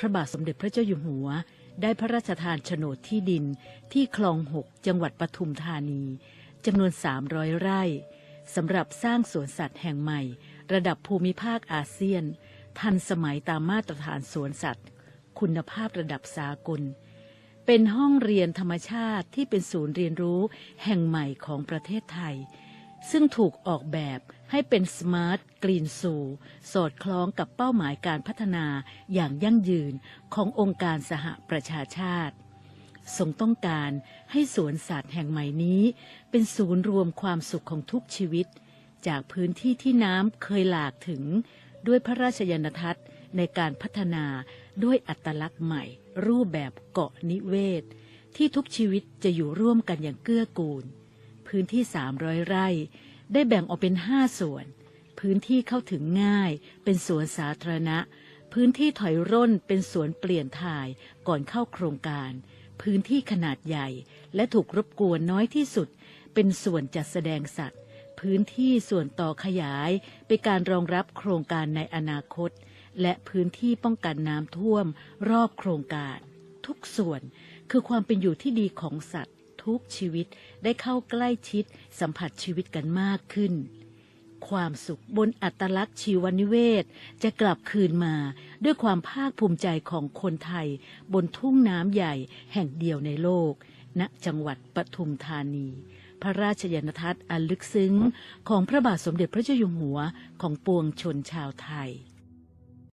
พระบาทสมเด็จพระเจ้าอยู่หัว ได้พระราชทานโฉนดที่ดินที่คลองหกจังหวัดปทุมธานีจำนวน 300 ไร่สำหรับสร้างสวนสัตว์แห่งใหม่ ระดับภูมิภาคอาเซียน ทันสมัยตามมาตรฐานสวนสัตว์ คุณภาพระดับสากล เป็นห้องเรียนธรรมชาติที่เป็นศูนย์เรียนรู้แห่งใหม่ของประเทศไทย ซึ่งถูกออกแบบให้เป็นสมาร์ทกรีนซูสอดคล้องกับเป้าหมายการพัฒนาอย่างยั่งยืนขององค์การสหประชาชาติ ทรงต้องการให้สวนสัตว์แห่งใหม่นี้ เป็นศูนย์รวมความสุขของทุกชีวิต จากพื้นที่ที่น้ำเคยหลากถึง ด้วยพระราชยนทัศน์ในการพัฒนาด้วยอัตลักษณ์ใหม่ รูปแบบเกาะนิเวศ ที่ทุกชีวิตจะอยู่ร่วมกันอย่างเกื้อกูล พื้นที่ 300 ไร่ ได้แบ่งออกเป็น 5 ส่วน พื้นที่เข้าถึงง่าย เป็นสวนสาธารณะ พื้นที่ถอยร่นเป็นสวนเปลี่ยนถ่ายก่อนเข้าโครงการ พื้นที่ขนาดใหญ่และถูกรบกวนน้อยที่สุด เป็นส่วนจัดแสดงสัตว์ พื้นที่ส่วนต่อขยายเป็นการรองรับโครงการในอนาคต และพื้นที่ป้องกันน้ำท่วมรอบโครงการ ทุกส่วนคือความเป็นอยู่ที่ดีของสัตว์ ทุกชีวิตได้เข้าใกล้ชิดสัมผัสชีวิตกันมากขึ้น ความสุขบนอัตลักษณ์ชีวนิเวศ จะกลับคืนมาด้วยความภาคภูมิใจของคนไทย บนทุ่งน้ำใหญ่แห่งเดียวในโลก ณจังหวัดปทุมธานี พระราชยานทัศน์อันลึกซึ้งของพระบาทสมเด็จพระเจ้าอยู่หัวของปวงชนชาวไทย